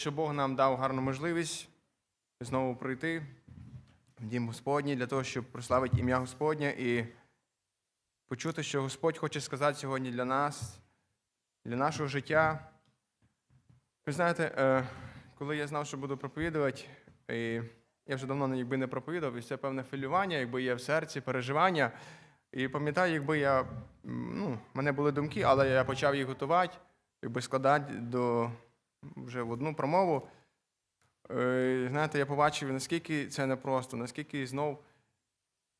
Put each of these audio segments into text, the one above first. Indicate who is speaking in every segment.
Speaker 1: що Бог нам дав гарну можливість знову прийти в дім Господній для того, щоб прославити ім'я Господнє і почути, що Господь хоче сказати сьогодні для нас, для нашого життя. Ви знаєте, е, коли я знав, що буду проповідувати, і я вже давно якби не проповідав, і це певне хвилювання, якби є в серці, переживання. І пам'ятаю, якби я, ну, мене були думки, але я почав їх готувати, якби складати до вже в одну промову. Е, Знаєте, я побачив, наскільки це непросто, наскільки знов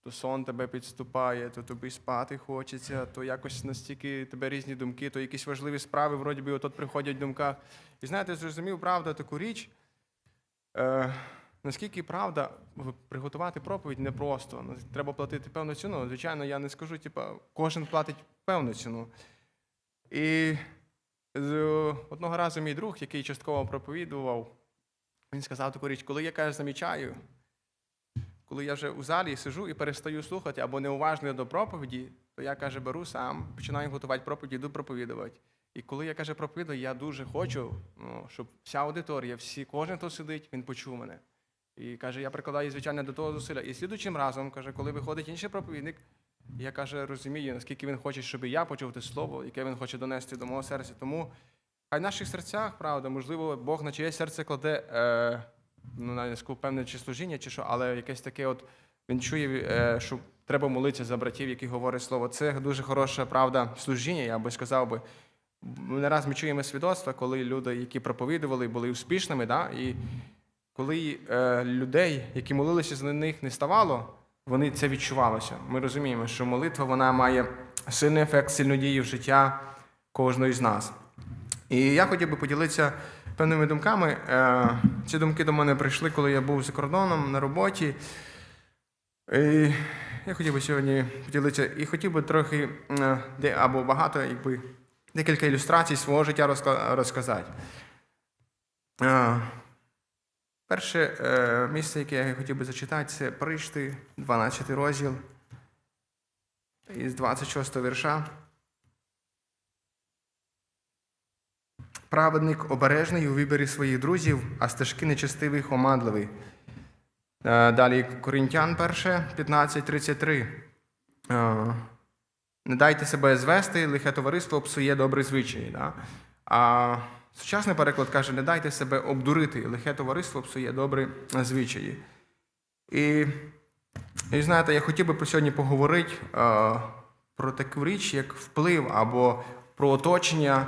Speaker 1: то сон тебе підступає, то тобі спати хочеться, то якось настільки тебе різні думки, то якісь важливі справи, вроді би, отут приходять в думках. І знаєте, зрозумів, правда, таку річ. Е, наскільки правда, приготувати проповідь непросто. Ну, Треба платити певну ціну. Звичайно, я не скажу, типа, кожен платить певну ціну. І одного разу мій друг, який частково проповідував, він сказав таку річ, коли я каже, замічаю, коли я вже у залі сижу і перестаю слухати або неуважний до проповіді, то я каже, беру сам, починаю готувати проповіді, йду проповідувати. І коли я каже проповідую, я дуже хочу, ну, щоб вся аудиторія, всі, кожен, хто сидить, він почув мене. І каже, я прикладаю, звичайно, до того зусилля. І слідуючим разом, каже, коли виходить інший проповідник, я каже, розумію, наскільки він хоче, щоб я почув те слово, яке він хоче донести до мого серця. Тому хай в наших серцях, правда, можливо, Бог на чиєсь серце кладе е, ну, на зв'язку певне чи служіння, чи що, але якесь таке, от він чує, е, що треба молитися за братів, які говорять слово. Це дуже хороша правда служіння, я би сказав би. Не раз ми чуємо свідоцтва, коли люди, які проповідували, були успішними, да? і коли е, людей, які молилися за них, не ставало, вони це відчувалося. Ми розуміємо, що молитва вона має сильний ефект, сильну дію в життя кожного з нас. І я хотів би поділитися певними думками. Е, ці думки до мене прийшли, коли я був за кордоном на роботі. І я хотів би сьогодні поділитися і хотів би трохи е, або багато, якби декілька ілюстрацій свого життя розказати. Перше е, місце, яке я хотів би зачитати, це Пришти, 12 розділ із 26 вірша. Праведник обережний у виборі своїх друзів, а стежки нечестивих оманливі. Е, Далі Коринтян 1, 15, 33. Е, Не дайте себе звести, лихе товариство псує добрі звичаї. Да? А сучасний переклад каже: не дайте себе обдурити, лихе товариство псує добрі звичаї. І, і знаєте, я хотів би по сьогодні поговорити е, про таку річ, як вплив або про оточення.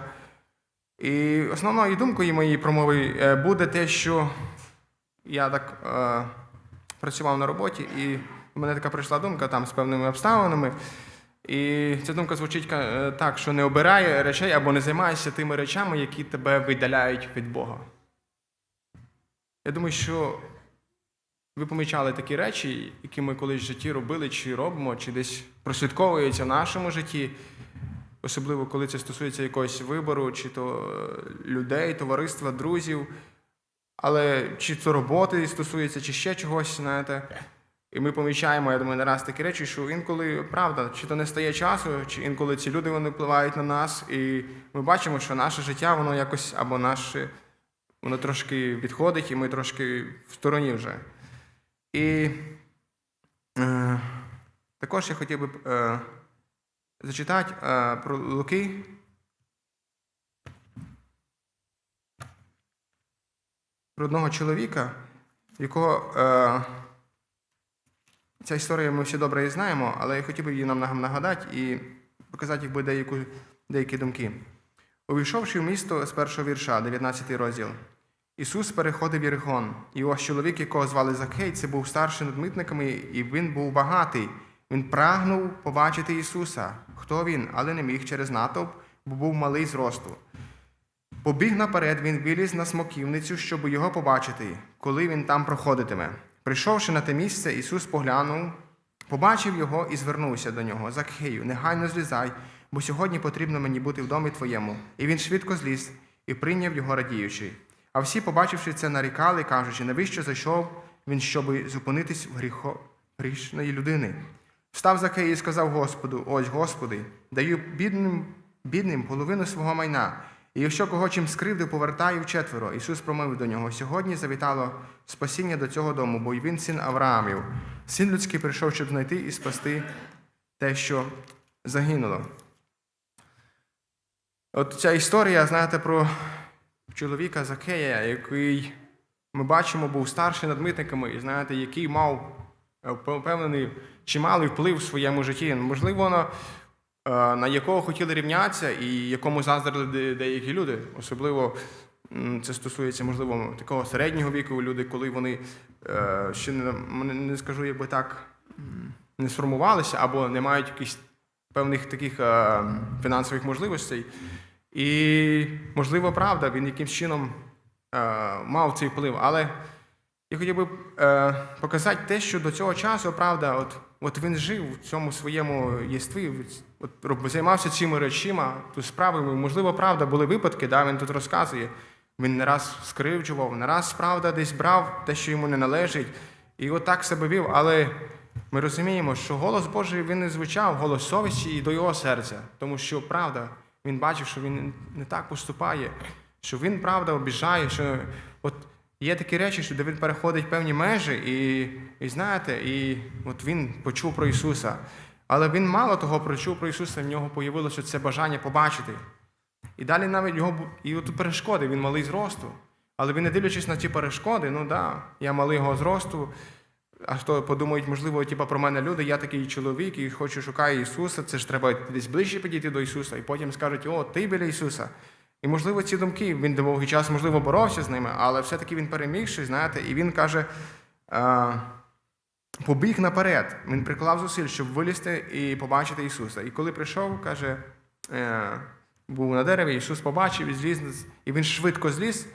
Speaker 1: І основною думкою моєї промови е, буде те, що я так е, працював на роботі, і в мене така прийшла думка там з певними обставинами. І ця думка звучить е, так, що не обирай речей або не займайся тими речами, які тебе видаляють від Бога. Я думаю, що ви помічали такі речі, які ми колись в житті робили, чи робимо, чи десь прослідковуються в нашому житті, особливо коли це стосується якогось вибору, чи то е, людей, товариства, друзів, але чи то роботи стосується, чи ще чогось, знаєте. І ми помічаємо, я думаю, не раз такі речі, що інколи правда, чи то не стає часу, чи інколи ці люди вони впливають на нас, і ми бачимо, що наше життя, воно якось або наше, воно трошки відходить, і ми трошки в стороні вже. І е, також я хотів би е, зачитати е, про Луки. Про одного чоловіка, якого е, ця історія ми всі добре її знаємо, але я хотів би її нам нагадати і показати якби деяку, деякі думки. Увійшовши в місто з першого вірша, 19 розділ, Ісус переходив Єрихон, і ось чоловік, якого звали Закхей, це був старший над митниками, і він був багатий. Він прагнув побачити Ісуса. Хто він, але не міг через натовп, бо був малий зросту. Побіг наперед, він виліз на смоківницю, щоб його побачити, коли він там проходитиме. Прийшовши на те місце, Ісус поглянув, побачив його і звернувся до нього. Закхею, негайно злізай, бо сьогодні потрібно мені бути в домі твоєму. І він швидко зліз і прийняв його радіючи. А всі, побачивши це, нарікали, кажучи, навіщо зайшов він, щоби зупинитись в гріхо грішної людини. Встав Закей і сказав Господу: Ось, Господи, даю бідним, бідним половину свого майна. І якщо кого чим скривдив, повертаю четверо. Ісус промовив до нього: сьогодні завітало спасіння до цього дому, бо й він син Авраамів. Син людський прийшов, щоб знайти і спасти те, що загинуло. От ця історія, знаєте, про чоловіка Закея, який ми бачимо, був старший над митниками, і знаєте, який мав е, певний чималий вплив в своєму житті. Можливо, е, на якого хотіли рівнятися і якому заздрили деякі люди. Особливо це стосується, можливо, такого середнього віку люди, коли вони е, ще не, не- скажу, якби так, не сформувалися або не мають якихось певних таких е, фінансових можливостей. І, можливо, правда, він якимсь чином е, мав цей вплив. Але я хотів би е, показати те, що до цього часу, правда, от, от він жив в цьому своєму єстві, от, займався цими речима, тут справами. Можливо, правда, були випадки, да, він тут розказує. Він не раз скривджував, не раз, правда, десь брав те, що йому не належить, і от так себе вів. Але ми розуміємо, що голос Божий він не звучав, голос совісті і до його серця, тому що правда, він бачив, що він не так поступає, що він правда обіжає, що от є такі речі, що де він переходить певні межі, і, і знаєте, і от він почув про Ісуса. Але він мало того почув про Ісуса, в нього появилося це бажання побачити. І далі навіть його і от перешкоди, він малий зросту. Але він не дивлячись на ці перешкоди, ну да, я малий його зросту. А хто подумають, можливо, типа про мене люди, я такий чоловік і хочу шукаю Ісуса, це ж треба десь ближче підійти до Ісуса, і потім скажуть, о, ти біля Ісуса. І, можливо, ці думки, він довгий час, можливо, боровся з ними, але все-таки він перемігши, знаєте, і він каже, побіг наперед. Він приклав зусиль, щоб вилізти і побачити Ісуса. І коли прийшов, каже, е, був на дереві, Ісус побачив і зліз, і він швидко зліз.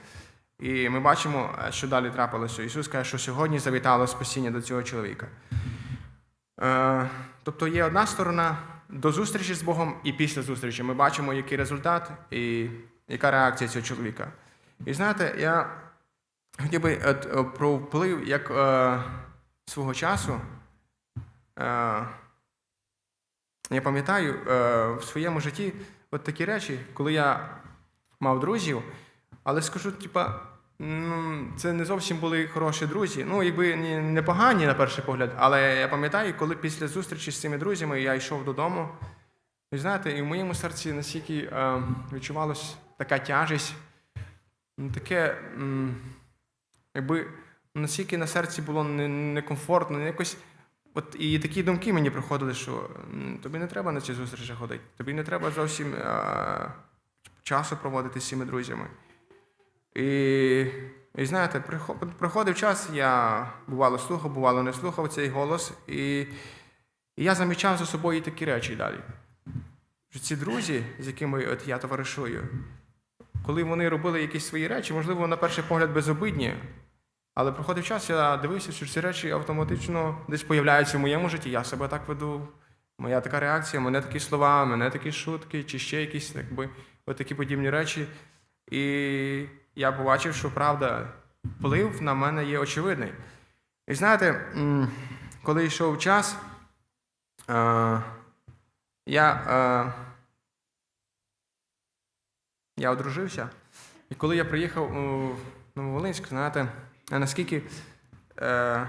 Speaker 1: І ми бачимо, е, що далі трапилося. Ісус каже, що сьогодні завітало спасіння до цього чоловіка. Е, тобто є одна сторона до зустрічі з Богом і після зустрічі. Ми бачимо, який результат і яка реакція цього чоловіка. І знаєте, я хотів би е, про вплив як е, свого часу. Е, я пам'ятаю е, в своєму житті от такі речі, коли я мав друзів, але скажу, типа, ну, це не зовсім були хороші друзі. Ну, якби не, погані на перший погляд, але я пам'ятаю, коли після зустрічі з цими друзями я йшов додому. І знаєте, і в моєму серці настільки е, відчувалась така тяжесть, ну, таке, якби настільки на серці було некомфортно, якось. От і такі думки мені приходили, що тобі не треба на ці зустрічі ходити, тобі не треба зовсім е, часу проводити з цими друзями. І, і знаєте, приходив час, я бувало слухав, бувало не слухав цей голос, і, і я замічав за собою такі речі далі. Що ці друзі, з якими от я товаришую, коли вони робили якісь свої речі, можливо, на перший погляд безобидні, але проходив час, я дивився, що ці речі автоматично десь появляються в моєму житті. Я себе так веду. Моя така реакція, мене такі слова, мене такі шутки, чи ще якісь якби, от такі подібні речі. І я побачив, що правда, вплив на мене є очевидний. І знаєте, коли йшов час, е, я, е, я одружився, і коли я приїхав у Нововолинськ, знаєте, наскільки е,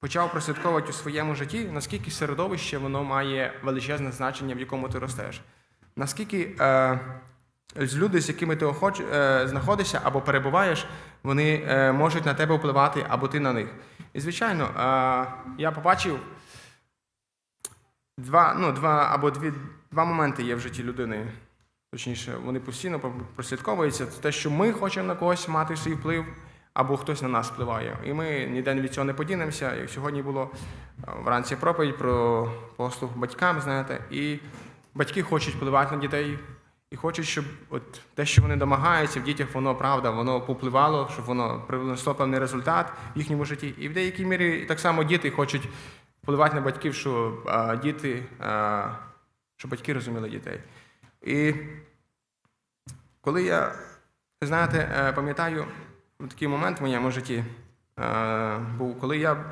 Speaker 1: почав прослідковувати у своєму житті, наскільки середовище воно має величезне значення, в якому ти ростеш. Наскільки е, люди, з якими ти охоч, е, знаходишся або перебуваєш, вони е, можуть на тебе впливати, або ти на них. І, звичайно, е, я побачив два, ну, два або дві, два моменти є в житті людини. Точніше, вони постійно прослідковуються. Це те, що ми хочемо на когось мати свій вплив, або хтось на нас впливає. І ми ніде від цього не подінемося. Як сьогодні було е, вранці проповідь про послуг батькам, знаєте, і батьки хочуть впливати на дітей, і хочуть, щоб от те, що вони домагаються в дітях, воно правда, воно попливало, щоб воно принесло певний результат в їхньому житті. І в деякій мірі так само діти хочуть впливати на батьків, що а, діти, а, щоб батьки розуміли дітей. І коли я, знаєте, е, пам'ятаю такий момент в моєму житті, е, був, коли я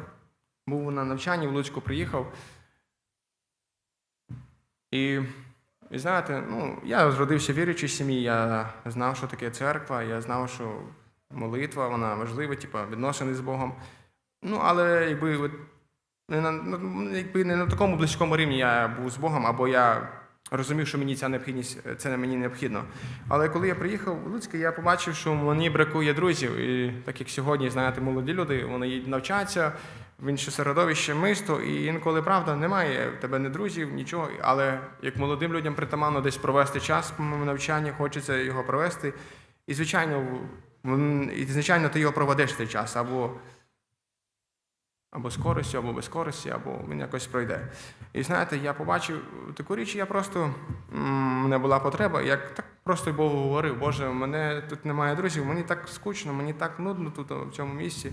Speaker 1: був на навчанні в Луцьку, приїхав, і І знаєте, ну, я зродився в віруючій сім'ї, я знав, що таке церква, я знав, що молитва, вона важлива, типу, відносини з Богом. Ну, але якби, не на, ну, якби не на такому близькому рівні я був з Богом, або я розумів, що мені ця необхідність, це мені необхідно. Але коли я приїхав в Луцьк, я побачив, що мені бракує друзів. І так як сьогодні, знаєте, молоді люди, вони навчаться в інше середовище, місто, і інколи правда немає в тебе ні друзів, нічого. Але як молодим людям притаманно десь провести час по навчанні, хочеться його провести. І звичайно, і звичайно, ти його проведеш цей час або або з користю, або без користі, або він якось пройде. І знаєте, я побачив таку річ, я просто мене була потреба. Я так просто й Богу говорив, Боже, мене тут немає друзів, мені так скучно, мені так нудно тут в цьому місці.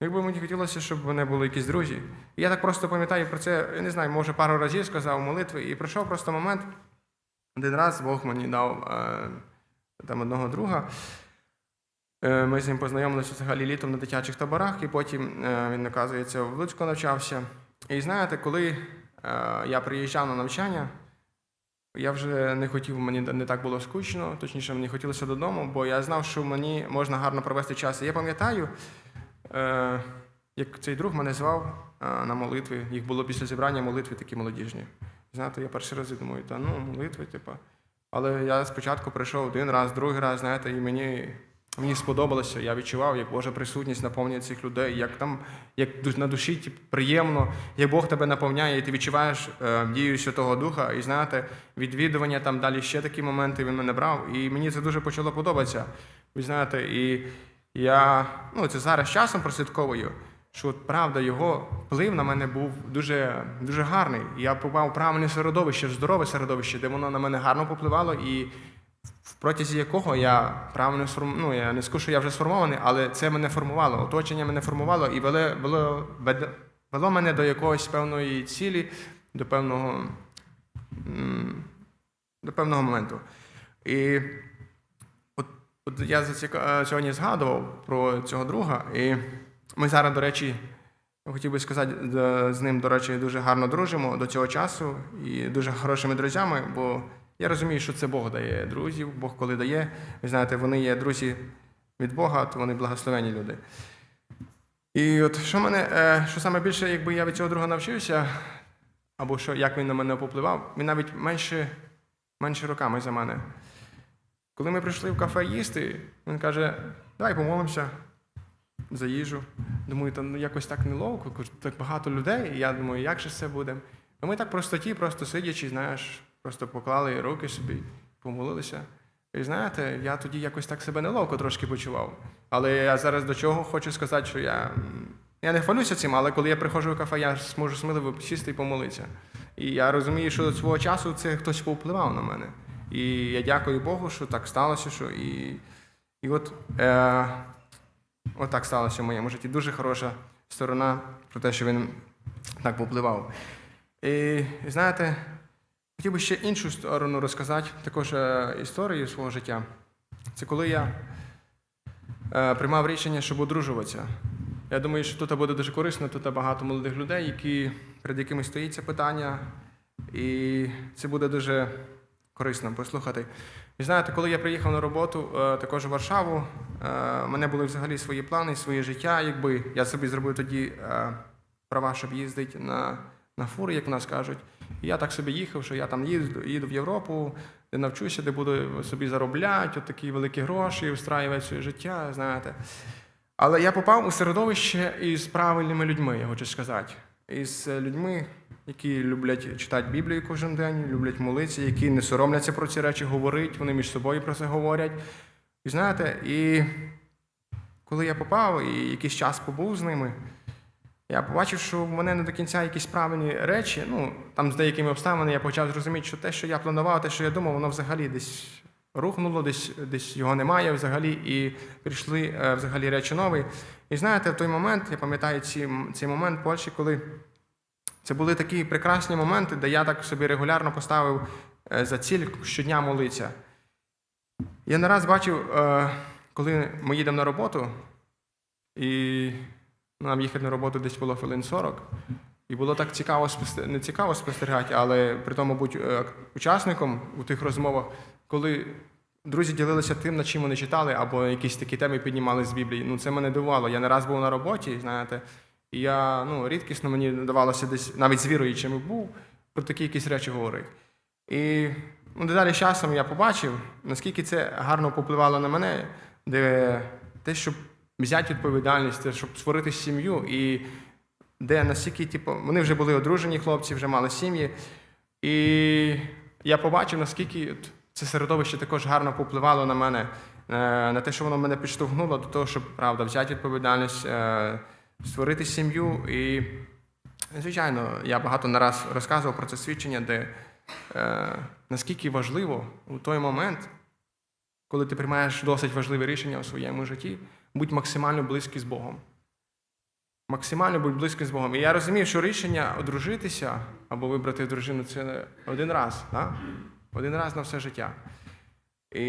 Speaker 1: Якби мені хотілося, щоб в мене були якісь друзі. І я так просто пам'ятаю про це, я не знаю, може пару разів сказав молитви, і прийшов просто момент. Один раз Бог мені дав е, там одного друга. Е, Ми з ним познайомилися взагалі літом на дитячих таборах, і потім е, він, оказується, в Луцьку навчався. І знаєте, коли е, я приїжджав на навчання, я вже не хотів, мені не так було скучно, точніше, мені хотілося додому, бо я знав, що мені можна гарно провести час. І я пам'ятаю, як цей друг мене звав на молитви. Їх було після зібрання молитви такі молодіжні. Знаєте, я перший раз думаю, та ну, молитви, типу. Але я спочатку прийшов один раз, другий раз, знаєте, і мені, мені сподобалося. Я відчував, як Божа присутність наповнює цих людей, як там, як на душі типу, приємно, як Бог тебе наповняє, і ти відчуваєш е, дію Святого Духа. І знаєте, відвідування там далі ще такі моменти він мене брав. І мені це дуже почало подобатися. Ви знаєте, і я ну, це зараз часом прослідковую. Що от правда його вплив на мене був дуже, дуже гарний. Я попав правильне середовище, здорове середовище, де воно на мене гарно попливало, і в протязі якого я правильно сформ... ну, я не скажу, що я вже сформований, але це мене формувало, оточення мене формувало і вело, вело, вело мене до якоїсь певної цілі, до певного, до певного моменту. І от, от я е, сьогодні згадував про цього друга, і ми зараз, до речі, хотів би сказати, з- з ним, до речі, дуже гарно дружимо до цього часу і дуже хорошими друзями, бо я розумію, що це Бог дає друзів, Бог коли дає. Ви знаєте, вони є друзі від Бога, то вони благословені люди. І от що мене, е, що саме більше, якби я від цього друга навчився, або що, як він на мене попливав, він навіть менше, менше роками за мене. Коли ми прийшли в кафе їсти, він каже, давай помолимося за їжу. Думаю, там ну, якось так неловко, так багато людей. І я думаю, як же це буде? А ми так просто ті, просто сидячи, знаєш, просто поклали руки собі, помолилися. І знаєте, я тоді якось так себе неловко трошки почував. Але я зараз до чого хочу сказати, що я, я не хвалюся цим, але коли я приходжу в кафе, я зможу сміливо сісти і помолитися. І я розумію, що до свого часу це хтось повпливав на мене. І я дякую Богу, що так сталося, що і, і от. Е, От так сталося в моєму житті. Дуже хороша сторона про те, що він так попливав. І знаєте, хотів би ще іншу сторону розказати, також е, історію свого життя. Це коли я е, приймав рішення, щоб одружуватися. Я думаю, що тут буде дуже корисно, тут багато молодих людей, які, перед якими стоїть це питання, і це буде дуже корисно послухати. І знаєте, коли я приїхав на роботу е, також у Варшаву, в мене були взагалі свої плани, своє життя. Якби я собі зробив тоді права, щоб їздити на, на фури, як в нас кажуть. І я так собі їхав, що я там їду, їду в Європу, де навчуся, де буду собі заробляти, от такі великі гроші, устраювати своє життя, знаєте. Але я попав у середовище із правильними людьми, я хочу сказати. Із е, людьми, які люблять читати Біблію кожен день, люблять молитися, які не соромляться про ці речі говорити, вони між собою про це говорять. І знаєте, і коли я попав і якийсь час побув з ними, я побачив, що в мене не до кінця якісь правильні речі. Ну, там з деякими обставинами я почав зрозуміти, що те, що я планував, те, що я думав, воно взагалі десь рухнуло, десь, десь його немає взагалі, і прийшли е, взагалі речі нові. І знаєте, в той момент, я пам'ятаю ці, цей момент в Польщі, коли це були такі прекрасні моменти, де я так собі регулярно поставив е, за ціль щодня молитися. Я не раз бачив, е, коли ми їдемо на роботу, і нам їхати на роботу десь було хвилин 40. І було так цікаво не цікаво спостерігати, але при тому бути е, учасником у тих розмовах, коли друзі ділилися тим, над чим вони читали, або якісь такі теми піднімали з Біблії. Ну це мене дивувало. Я не раз був на роботі, знаєте, і я ну, рідкісно мені давалося десь навіть з віруючими був про такі якісь речі говорити. І ну, дедалі часом я побачив, наскільки це гарно попливало на мене, де те, щоб взяти відповідальність, щоб створити сім'ю, і де настільки, типу, вони вже були одружені хлопці, вже мали сім'ї. І я побачив, наскільки це середовище також гарно попливало на мене, е, на те, що воно мене підштовхнуло до того, щоб правда взяти відповідальність, е, створити сім'ю. І, звичайно, я багато не раз розказував про це свідчення, де е, наскільки важливо у той момент, коли ти приймаєш досить важливе рішення у своєму житті, будь максимально близький з Богом. Максимально будь близький з Богом. І я розумів, що рішення одружитися або вибрати дружину це один раз, да? один раз на все життя. І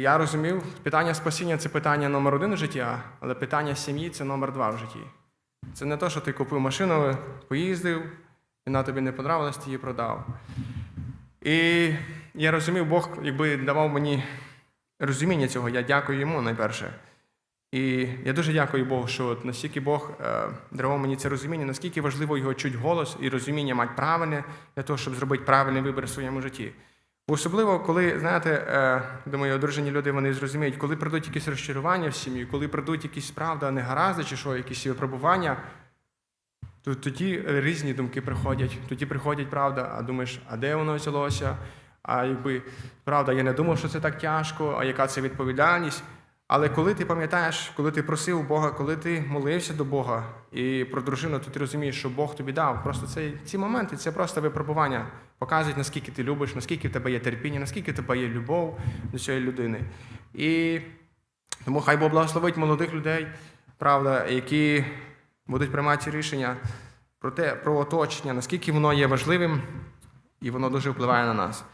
Speaker 1: я розумів, питання спасіння це питання номер один в житті, але питання сім'ї це номер два в житті. Це не те, що ти купив машину, поїздив, вона тобі не подобалась, ти її продав. І я розумів, Бог якби давав мені розуміння цього. Я дякую йому найперше. І я дуже дякую Богу, що от настільки Бог е, дарував мені це розуміння, наскільки важливо його чуть голос і розуміння мати правильне для того, щоб зробити правильний вибір в своєму житті. Особливо, коли, знаєте, е, думаю, одружені люди вони зрозуміють, коли прийдуть якісь розчарування в сім'ю, коли прийдуть якісь правда, негаразди чи що, якісь випробування, то тоді різні думки приходять. Тоді приходять правда, а думаєш, а де воно взялося? А якби правда, я не думав, що це так тяжко, а яка це відповідальність. Але коли ти пам'ятаєш, коли ти просив Бога, коли ти молився до Бога і про дружину, то ти розумієш, що Бог тобі дав. Просто це, ці моменти це просто випробування. Показують, наскільки ти любиш, наскільки в тебе є терпіння, наскільки в тебе є любов до цієї людини. І тому хай Бог благословить молодих людей, правда, які будуть приймати рішення про те, про оточення, наскільки воно є важливим, і воно дуже впливає на нас.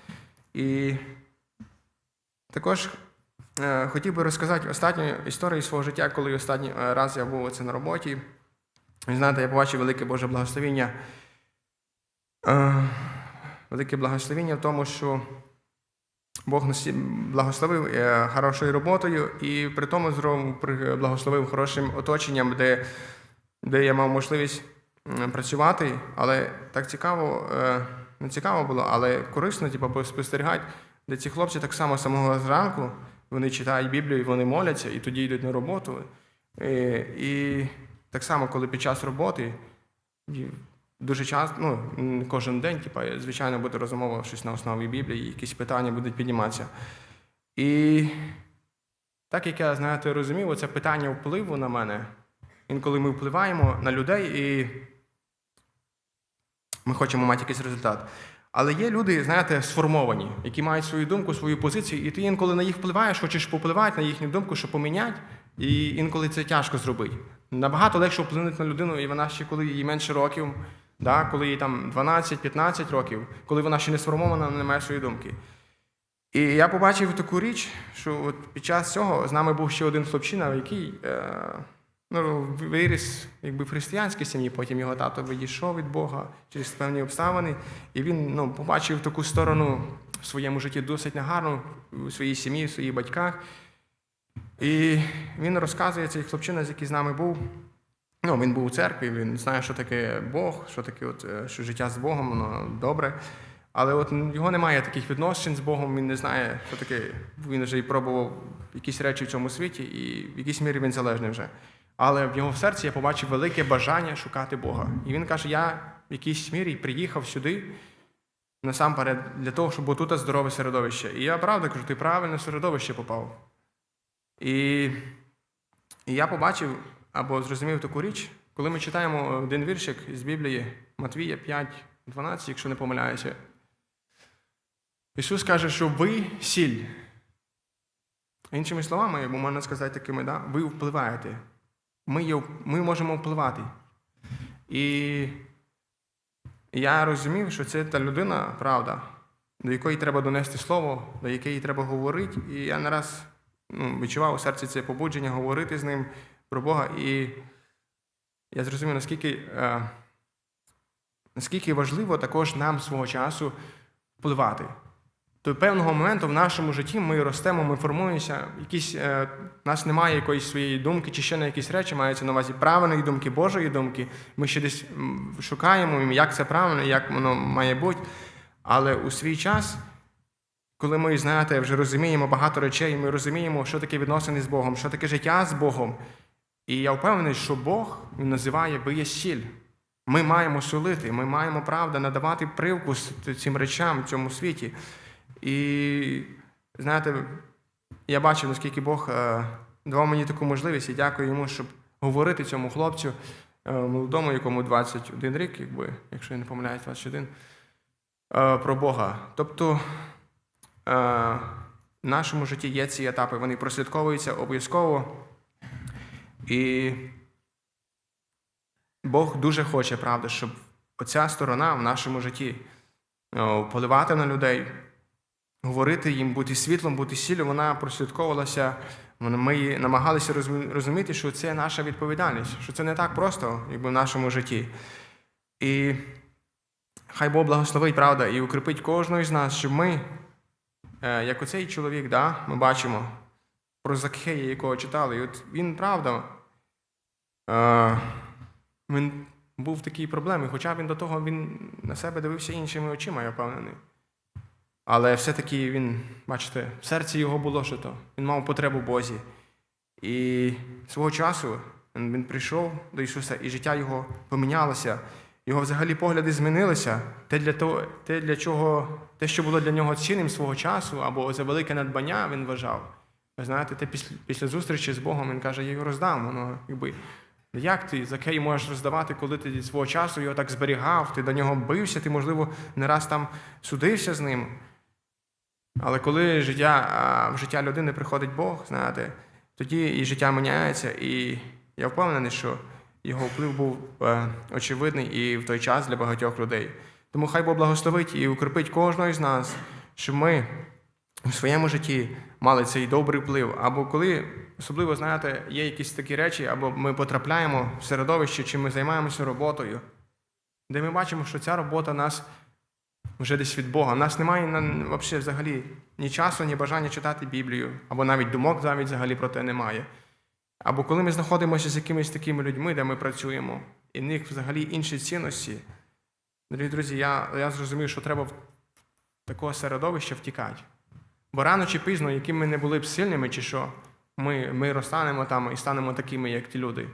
Speaker 1: І також хотів би розказати останню історію свого життя, коли останній е, раз я був оце на роботі. І знаєте, я побачив велике Боже благословіння. Е, велике благословіння в тому, що Бог нас благословив е, хорошою роботою і при тому благословив хорошим оточенням, де, де я мав можливість працювати, але так цікаво, е, не цікаво було, але корисно, типу, спостерігати, де ці хлопці так само самого зранку вони читають Біблію, вони моляться і тоді йдуть на роботу. І, і так само, коли під час роботи дуже часто, ну, кожен день, типу, звичайно, буде розмова щось на основі Біблії, якісь питання будуть підніматися. І так як я, знаєте, розумів, це питання впливу на мене, інколи ми впливаємо на людей і ми хочемо мати якийсь результат. Але є люди, знаєте, сформовані, які мають свою думку, свою позицію, і ти інколи на їх впливаєш, хочеш попливати на їхню думку, щоб поміняти, і інколи це тяжко зробити. Набагато легше вплинути на людину, і вона ще коли їй менше років, да, коли їй там 12-15 років, коли вона ще не сформована, не має своєї думки. І я побачив таку річ, що от під час цього з нами був ще один хлопчина, який е, ну, виріс якби, в християнській сім'ї, потім його тато відійшов від Бога через певні обставини, і він ну, побачив таку сторону в своєму житті досить негарну, у своїй сім'ї, в своїх батьках. І він розказує цей хлопчина, з який з нами був. Ну, він був у церкві, він знає, що таке Бог, що таке, от, е, що життя з Богом, воно добре. Але от його немає таких відносин з Богом, він не знає, що таке. Він вже і пробував якісь речі в цьому світі, і в якійсь мірі він залежний вже. Але в його серці я побачив велике бажання шукати Бога. І він каже: я в якійсь мірі приїхав сюди насамперед для того, щоб було тут здорове середовище. І я правда кажу, ти правильно середовище попав. І, і я побачив або зрозумів таку річ, коли ми читаємо один віршик з Біблії Матвія 5, 12, якщо не помиляюся. Ісус каже, що ви сіль. Іншими словами, можна сказати такими, да, ви впливаєте. Ми, є, ми можемо впливати. І я розумів, що це та людина, правда, до якої треба донести слово, до якої треба говорити. І я не раз ну, відчував у серці це побудження говорити з ним про Бога. І я зрозумів, наскільки е, наскільки важливо також нам свого часу впливати. До певного моменту в нашому житті ми ростемо, ми формуємося, якісь, е, у нас немає якоїсь своєї думки, чи ще на якісь речі мається на увазі правильної думки, Божої думки. Ми ще десь шукаємо, як це правильно, як воно має бути. Але у свій час, коли ми, знаєте, вже розуміємо багато речей, ми розуміємо, що таке відносини з Богом, що таке життя з Богом. І я впевнений, що Бог називає є сіль. Ми маємо солити, ми маємо правда надавати привкус цим речам в цьому світі. І знаєте, я бачив, наскільки Бог е, давав мені таку можливість і дякую йому, щоб говорити цьому хлопцю е, молодому, якому 21 рік, якби, якщо я не помиляюсь, 21, е, про Бога. Тобто в нашому житті є ці етапи, вони прослідковуються обов'язково. І Бог дуже хоче, правда, щоб оця сторона в нашому житті впливати на людей, говорити їм, бути світлом, бути сіллю, вона прослідковувалася. Ми намагалися розуміти, що це наша відповідальність, що це не так просто, якби в нашому житті. І хай Бог благословить, правда, і укріпить кожного з нас, щоб ми, е, як оцей чоловік, да, ми бачимо про Закхея, якого читали, і от він, правда, е, він був в такій проблемі, хоча він до того він на себе дивився іншими очима, я впевнений. Але все-таки він, бачите, в серці його було що то. Він мав потребу Бозі. І свого часу він прийшов до Ісуса, і життя його помінялося. Його взагалі погляди змінилися. Те, для того, те, для чого, те, що було для нього цінним свого часу, або за велике надбання, він вважав. Ви знаєте, те після, після зустрічі з Богом він каже, я його роздам. Воно, якби, як ти Закей можеш роздавати, коли ти свого часу його так зберігав, ти до нього бився, ти, можливо, не раз там судився з ним. Але коли життя, в життя людини приходить Бог, знаєте, тоді і життя міняється, і я впевнений, що його вплив був е, очевидний і в той час для багатьох людей. Тому хай Бог благословить і укріпить кожного з нас, щоб ми у своєму житті мали цей добрий вплив. Або коли, особливо, знаєте, є якісь такі речі, або ми потрапляємо в середовище, чи ми займаємося роботою, де ми бачимо, що ця робота нас вже десь від Бога. У нас немає на, взагалі ні часу, ні бажання читати Біблію, або навіть думок навіть взагалі про те немає. Або коли ми знаходимося з якимись такими людьми, де ми працюємо, і в них взагалі інші цінності. Дорогі друзі, я, я зрозумів, що треба в такого середовища втікати. Бо рано чи пізно, якими ми не були б сильними, чи що, ми, ми розтанемо там і станемо такими, як ті люди.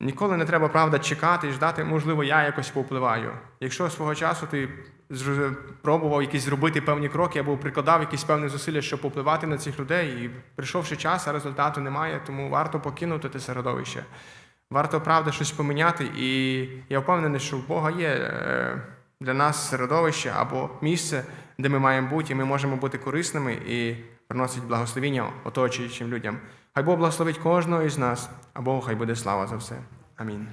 Speaker 1: Ніколи не треба, правда, чекати і ждати, можливо, я якось повпливаю. Якщо свого часу ти пробував якісь зробити певні кроки або прикладав якісь певні зусилля, щоб попливати на цих людей, і прийшовши час, а результату немає, тому варто покинути те середовище. Варто, правда, щось поміняти. І я впевнений, що в Бога є е, для нас середовище або місце, де ми маємо бути, і ми можемо бути корисними і приносити благословіння оточуючим людям. Хай Бог благословить кожного із нас, а Богу хай буде слава за все. Амінь.